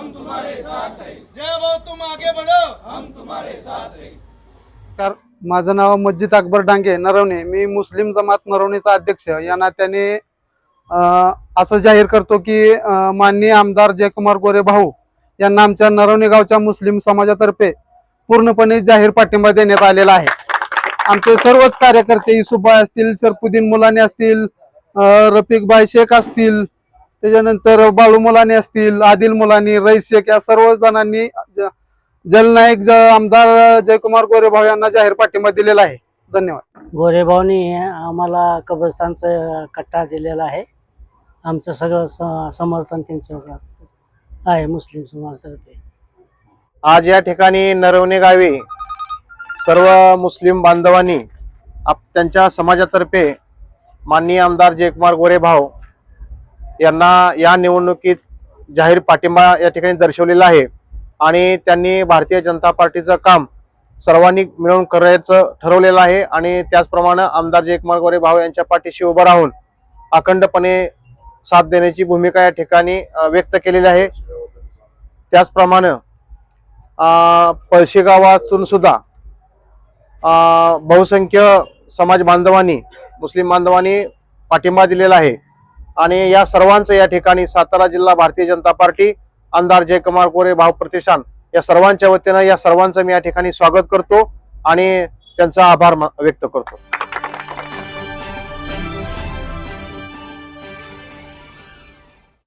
हम तुम्हारे साथ हैं। जय भाऊ तुम आगे बढ़ो। हम तुम्हारे साथ हैं। माझं नाव मस्जिद अकबर डांगे नरवणे. मी मुस्लिम जमात नरवणेचा अध्यक्ष. या नात्याने अं, असं जाहीर करतो की माननीय आमदार जयकुमार गोरे भाऊ यांना आमच्या नरवणे गावच्या मुस्लिम समाजातर्फे पूर्णपणे जाहीर पाठिंबा देण्यात आलेला आहे. आमचे सर्वच कार्यकर्ते युसुफबाई असतील सरफुद्दीन मुलाने असतील रफिकबाई शेख असतील त्याच्यानंतर बाळू मुलाने असतील आदिल मुलानी रईस शेख या सर्व जणांनी ज- जलनायक ज- आमदार जयकुमार गोरेभाऊ यांना जाहीर पाठिंबा दिलेला आहे. धन्यवाद. गोरेभाऊनी आम्हाला कब्रस्तानचा कट्टा दिलेला आहे. आमचं सगळं स- समर्थन त्यांचं आहे मुस्लिम समाजातर्फे. आज या ठिकाणी नरवणे गावी सर्व मुस्लिम बांधवांनी आप त्यांच्या समाजातर्फे माननीय आमदार जयकुमार गोरे भाऊ यांना या निवडणुकीत जाहीर पाठिंबा या ठिकाणी दर्शवलेला आहे. आणि त्यांनी भारतीय जनता पार्टीचं काम सर्वांनी मिळून करायचं ठरवलेलं आहे. आणि त्याचप्रमाणे आमदार जयकुमार गोरे भाऊ यांच्या पाठीशी उभं राहून अखंडपणे साथ देण्याची भूमिका या ठिकाणी व्यक्त केलेली आहे. त्याचप्रमाणे पळशीगावातून पळशी गावातून सुद्धा बहुसंख्य समाज बांधवांनी मुस्लिम बांधवांनी पाठिंबा दिलेला आहे. आणि या सर्वांचं या ठिकाणी सातारा जिल्हा भारतीय जनता पार्टी आमदार जयकुमार गोरे भाव प्रतिष्ठान या सर्वांच्या वतीनं या सर्वांचं मी या ठिकाणी स्वागत करतो आणि त्यांचा आभार व्यक्त करतो.